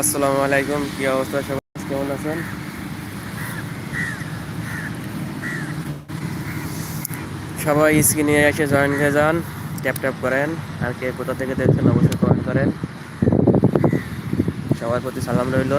আসসালামু আলাইকুম, কি অবস্থা সবাই? কেমন আছেন? সবাই স্ক্রিনে এসে জয়েন হয়ে যান ট্যাপ ট্যাপ করেন, আর কে কোথা থেকে দেখছেন অবশ্যই কমেন্ট করেন। সবার প্রতি সালাম রইল।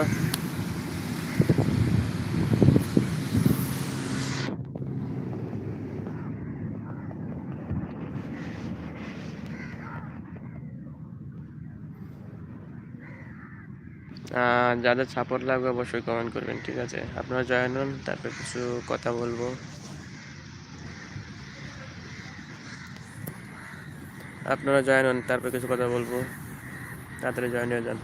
যাদের সাপোর্ট লাগবে অবশ্যই কমেন্ট করবেন, ঠিক আছে? আপনারা জয়েন হন, তারপর কিছু কথা বলব। আপনারা জয়েন হন, তারপর কিছু কথা বলব। তাড়াতাড়ি জয়েন হয়ে যান।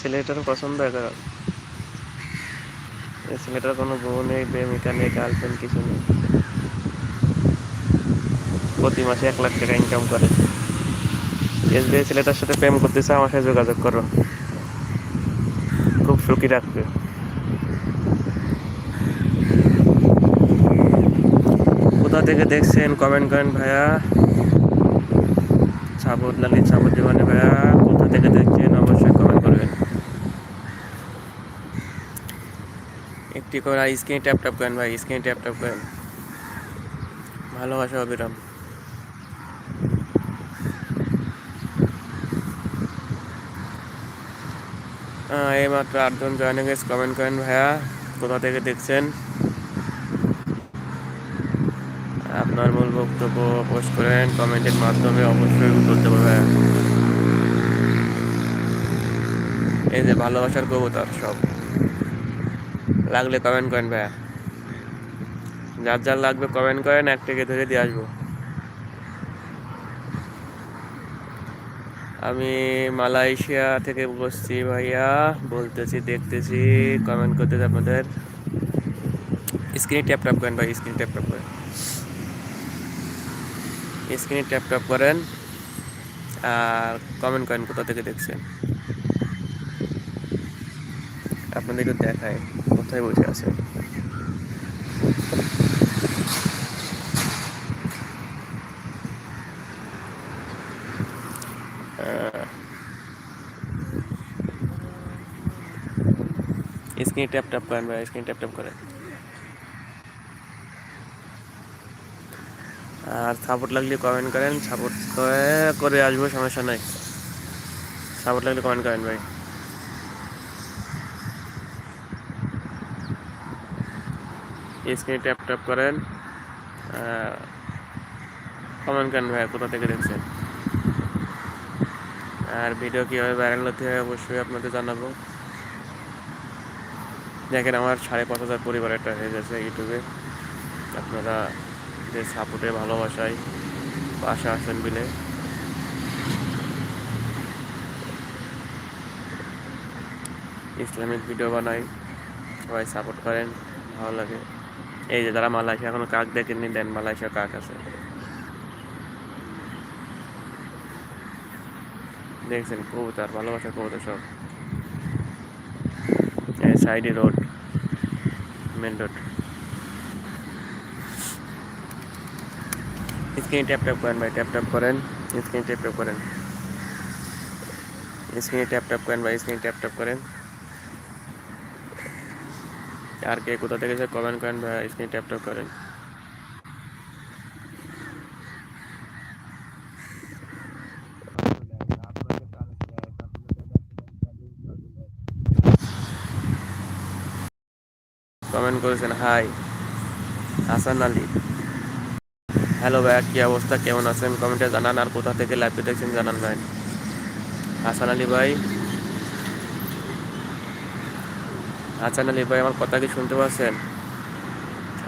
ছেলেটার পছন্দ করা এই ছেলেটার কোনো বউ নেই প্রেমিকা নেই গার্লফ্রেন্ড কিছু নেই। প্রতি মাসে এক লাখ টাকা ইনকাম করে। এসবিআই ছেলেটার সাথে প্রেম করতে করতেছে, আমার সাথে যোগাযোগ করো। খুব সুখী রাখবে কোথা থেকে দেখছেন কমেন্ট করেন ভাইয়া? সাবুদ লালিত সাবুদ জীবনে ভাইয়া, কোথা থেকে দেখছেন অবশ্যই কমেন্ট করবেন একটি করে স্ক্রিন ট্যাপ ট্যাপ করেন ভাই, স্ক্রিন ট্যাপ ট্যাপ করেন। ভালোবাসা অবিরাম। এই মাত্র আটজন জয়েন গেছে কমেন্ট করেন ভাইয়া, কোথা থেকে দেখছেন? আপনার মূল বক্তব্য পোস্ট করেন কমেন্টের মাধ্যমে অবশ্যই উত্তর দেবো ভাইয়া। এই যে ভালোবাসার কবুতর সব। লাগলে কমেন্ট করেন ভাইয়া। যার যার লাগবে কমেন্ট করেন এক থেকে ধরে দিয়ে আসব। আমি মালয়েশিয়া থেকে বসছি ভাইয়া, বলতেছি, দেখতেছি কমেন্ট করতেছি আপনাদের। স্ক্রিনে ট্যাপ ট্যাপ করেন ভাই, স্ক্রিনে ট্যাপ ট্যাপ করেন। স্ক্রিনে ট্যাপ ট্যাপ করেন, আর কমেন্ট করেন কোথা থেকে দেখছেন। আপনাদেরকে দেখায় কোথায় বসে আছে। স্ক্রিনে ট্যাপ ট্যাপ করেন ভাই, স্ক্রিনে ট্যাপ ট্যাপ করেন। আর সাপোর্ট লাগলে কমেন্ট করেন সাপোর্ট করে আসব, সমস্যা নাই। সাপোর্ট লাগলে কমেন্ট করেন ভাই। স্ক্রিনে ট্যাপ ট্যাপ করেন। কমেন্ট করেন ভাই কোথা থেকে দেখছেন? আর ভিডিও কীভাবে ভাইরাল হতে হয় অবশ্যই আপনাদের জানাব। দেখেন আমার সাড়ে পাঁচ হাজার পরিবার একটা হয়ে গেছে ইউটিউবে আপনারা যে সাপোর্টে ভালোবাসায় পাশে আসেন বিলে। ইসলামিক ভিডিও বানাই, সবাই সাপোর্ট করেন, ভালো লাগে। এই যে যারা মালয়েশিয়া এখনও কাক দেখেননি, দেন মালয়েশিয়া কাক আছে। দেখছেন, কবুতর ভালোবাসা কবুতর সব। সাইডে road main road screen tap tap করেন ভাই, ট্যাপ ট্যাপ করেন, স্ক্রিন ট্যাপ ট্যাপ করেন। স্ক্রিনে ট্যাপ ট্যাপ করেন ভাই, স্ক্রিনে ট্যাপ ট্যাপ করেন। আর কে কোথা থেকে যে কমেন্ট করেন ভাই স্ক্রিনে ট্যাপ ট্যাপ করেন। কমেন্ট করেছেন হাই হাসান আলী। হ্যালো ভাই কি অবস্থা? কেমন আছেন? কমেন্টে জানান আর কোথা থেকে লাইভে দেখছেন জানান ভাই। হাসান আলী ভাই হাসান আলী ভাই, আমার কথা কি শুনতে পাচ্ছেন?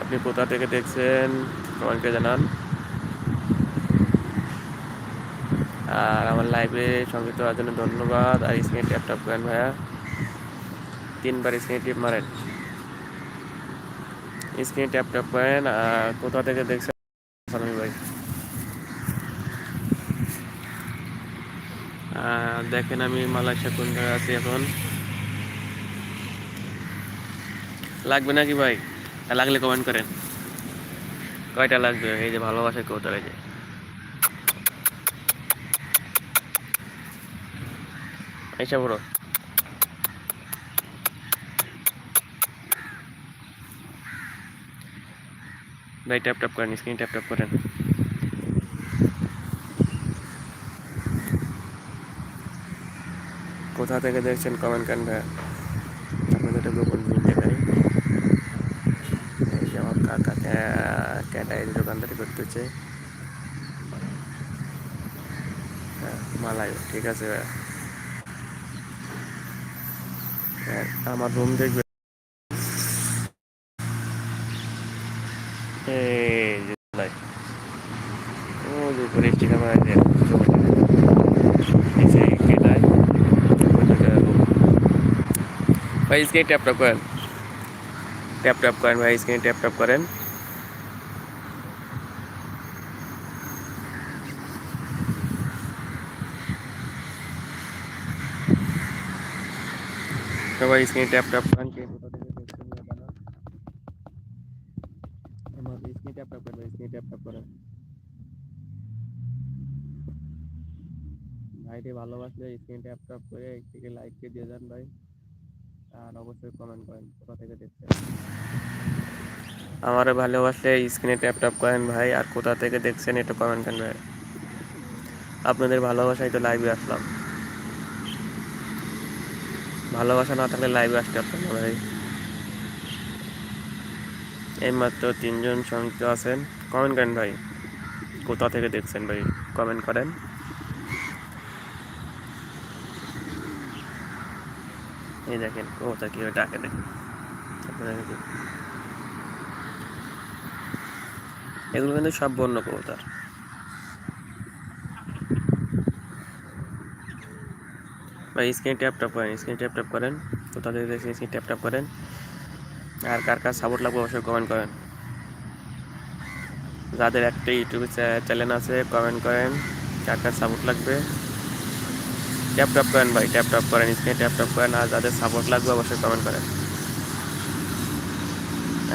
আপনি কোথা থেকে দেখছেন? কমেন্টে জানান। আর আমার লাইভে সংযুক্ত হওয়ার জন্য ধন্যবাদ। আর স্ক্রিনে ট্যাপ ট্যাপ করেন ভাইয়া। তিনবার স্ক্রিনে টিপ মারেন। স্ক্রিনে ট্যাপ ট্যাপ করেন। আর কোথা থেকে দেখছেন? আলী ভাই। দেখেন আমি মালয়েশিয়া কোন জায়গায় আছি এখন। লাগবে নাকি ভাই? লাগলে কমেন্ট করেন। কয়টা লাগবে? এই যে ভালোবাসা কৌতল এই যে। এইসা বড় ভাই ট্যাপ ট্যাপ করেন স্ক্রিন ট্যাপ ট্যাপ করেন। কোথা থেকে দেখছেন কমেন্ট করেন ভাই আপনাদের একটা গোপন জিনিস দেখাই এই যে আমার কাকা ক্যাটাই দোকানদারি করতেছে মালাই ঠিক আছে হ্যাঁ, আমার রুম দেখবে। ওই জায়গায় room। ভাই স্ক্রিনে ট্যাপ ট্যাপ করেন ট্যাপ ট্যাপ করেন। ভাই স্ক্রিনে ট্যাপ ট্যাপ করেন। সবাই স্ক্রিনে ট্যাপ ট্যাপ করেন কে কোথা থেকে দেখছেন জানান আমার স্ক্রিনে ট্যাপ ট্যাপ করেন স্ক্রিনে ট্যাপ ট্যাপ করেন ভাইটি ভালোবাসলে স্ক্রিন ট্যাপ ট্যাপ করে একটিকে লাইক দিয়ে যান ভাই। আর অবশ্যই কমেন্ট করেন, কোথা থেকে দেখছেন? আমারও ভালোবাসলে স্ক্রিনে ট্যাপ ট্যাপ করেন ভাই, আর কোথা থেকে দেখছেন একটু কমেন্ট করেন ভাই। আপনাদের ভালোবাসায় তো লাইভে আসলাম। ভালোবাসা না থাকলে লাইভে আসতে পারতাম না ভাই। এইমাত্র তিনজন সংযুক্ত আছেন। কমেন্ট করেন ভাই, কোথা থেকে দেখছেন ভাই? কমেন্ট করেন। এই দেখেন, কোথা কীভাবে ডাকে দেখেন। এগুলো কিন্তু সব বন্য কবুতর। ভাই স্ক্রিন ট্যাপ ট্যাপ করেন স্ক্রিন ট্যাপ ট্যাপ করেন। কোথা থেকে দেখছেন স্ক্রিন ট্যাপ ট্যাপ করেন। আর কার কার সাপোর্ট লাগবে অবশ্যই কমেন্ট করেন। যাদের একটা ইউটিউব চ্যানেল আছে কমেন্ট করেন, কার কার সাপোর্ট লাগবে। ট্যাপ ট্যাপ করেন ভাই ট্যাপ ট্যাপ করেন স্ক্রিনে ট্যাপ ট্যাপ করেন, আর যাদের সাপোর্ট লাগবে অবশ্যই কমেন্ট করেন।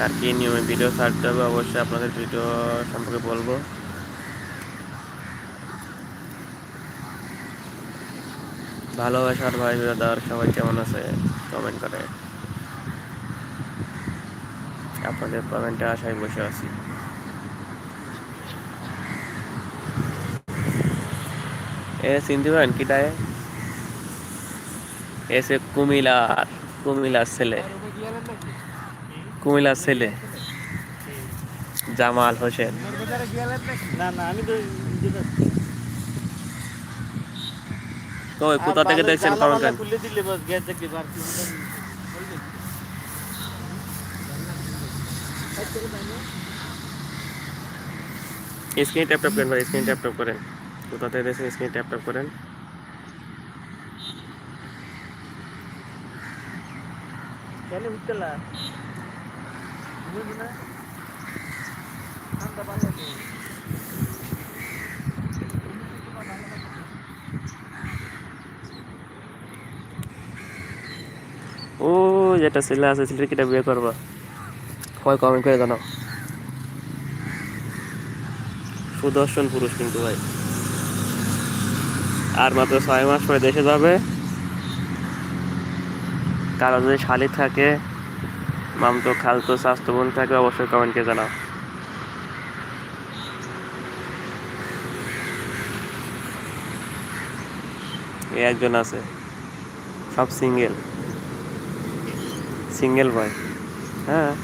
আর কি নিয়মে ভিডিও ছাড়তে হবে, অবশ্যই আপনাদের ভিডিও সম্পর্কে বলব। ভালোবাসার ভাই ব্রাদার সবাই কেমন আছে? কমেন্ট করে। আপনাদের কমেন্টে আশায় বসে আছি। এ চিনতে পারেন কিটায় এসে কুমিলার কুমিলার ছেলে। কুমিলার ছেলে। জামাল হোসেন। না না, আমি তো তো কোথা থেকে দেখছেন কমেন্ট করেন খুলে দিলে বাস গ্যাস দেখতে পারছি স্ক্রিন ট্যাপ ট্যাপ করেন ভাই স্ক্রিন ট্যাপ ট্যাপ করেন কোথা থেকে দেখছেন স্ক্রিন ট্যাপ ট্যাপ করেন কেন উঠতেলা বুঝলি না ঠান্ডা পারলে ও যেটা ছেলে আছে ছেলে কিটা বিয়ে করবা? সবাই কমেন্ট করে জানাও। সুদর্শন পুরুষ কিন্তু ভাই। আর মাত্র ছয় মাস পরে দেশে যাবে। কারও যদি শালি থাকে, মামতো খালতো স্বাস্থ্য বোন থাকে, অবশ্যই কমেন্টকে জানাও। এই একজন আছে, সব সিঙ্গেল সিঙ্গেল বয়। হ্যাঁ?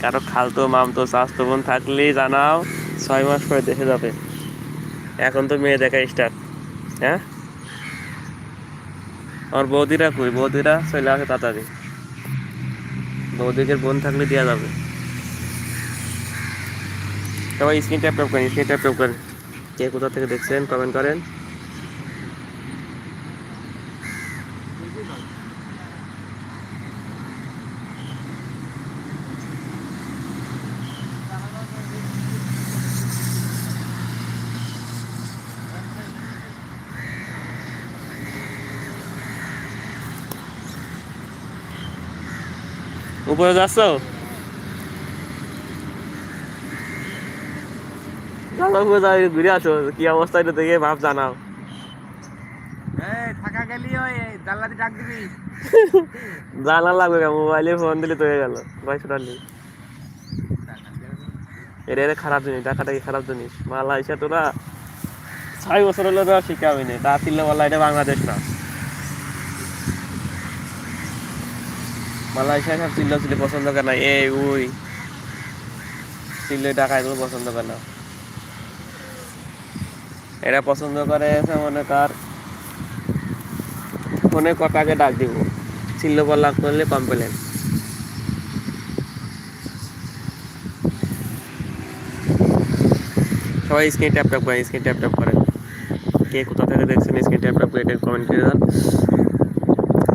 কারও খালতো, মামতো, স্বাস্থ্য বোন থাকলেই জানাও, ছয় মাস পরে দেশে যাবে। এখন তো মেয়ে দেখা স্টার্ট হ্যাঁ? আমার বৌদিরা কই? বৌদিরা চলে আসে তাড়াতাড়ি। বৌদিকে বোন থাকলে দেওয়া যাবে। সবাই স্ক্রিন ট্যাপ ট্যাপ করেন স্ক্রিন ট্যাপ ট্যাপ করেন। কে কোথা থেকে দেখছেন কমেন্ট করেন। উপরে যাচ্ছ? ঘুরে আসো কি অবস্থা এটা দেখে ভাব জানাও। এই থাকা গেলি ওই জানলাতে ডাক দিবি। জানা লাগবে মোবাইলে ফোন দিলে তো হয়ে গেল এটা এটা খারাপ জিনিস টাকাটা কি খারাপ জিনিস? মালয়েশিয়া তোরা ছয় বছর হলে তো শিখাবি না তা তিনলে বললা এটা বাংলাদেশ না। মালয়েশিয়া সব চিল্লা চিল্লি পছন্দ করে না। এই, উই। চিল্লে টাকা এগুলো পছন্দ করে না। এরা পছন্দ করে মনে কর, ফোনে কটাকে ডাক দিব। চিল্ল বল্লা করলে কমপ্লেন সবাই স্ক্রিন ট্যাপ ট্যাপ করেন স্ক্রিন ট্যাপ ট্যাপ করেন কে কোথা থেকে দেখছেন স্ক্রিন ট্যাপ ট্যাপ করে কমেন্ট করে দেন।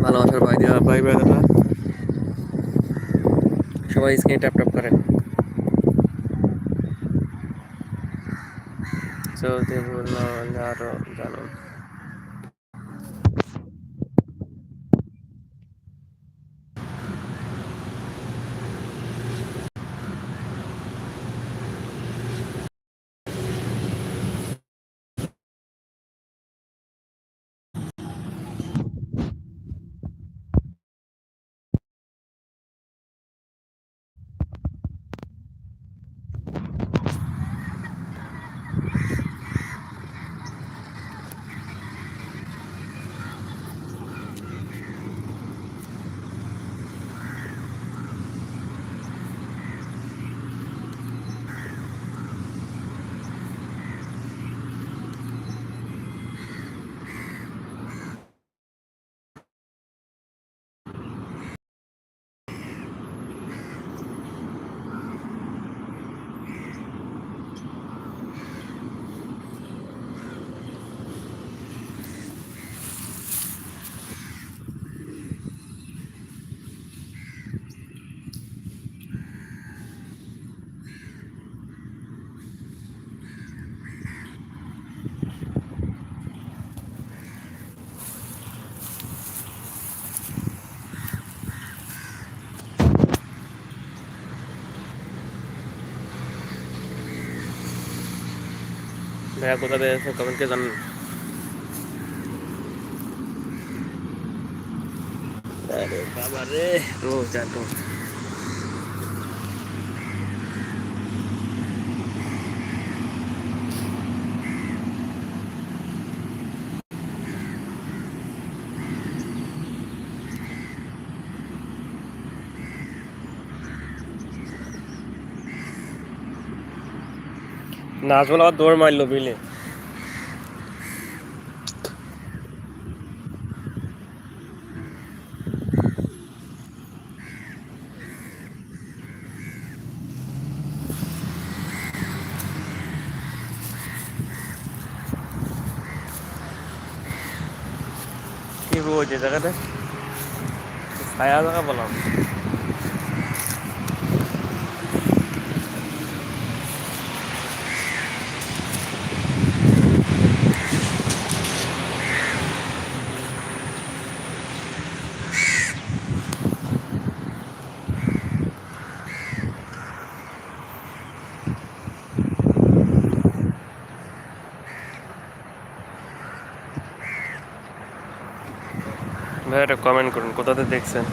ভালোবাসার ভাই দেওয়া ভাই ব্রাদাররা সবাই স্ক্রিনে ট্যাপ ট্যাপ করেন চলতে বলল আরও জানো ভাইয়া কোথা থেকে দেখছেন কমেন্ট করে জানান আরে বাবা রে রোজ আর রোজ নাজমুল আবার দৌড় মারলো বুঝলে কি বলছে জায়গাটা ছায়া জায়গা বললাম। ভাই একটা কমেন্ট করুন কোথাতে দেখছেন?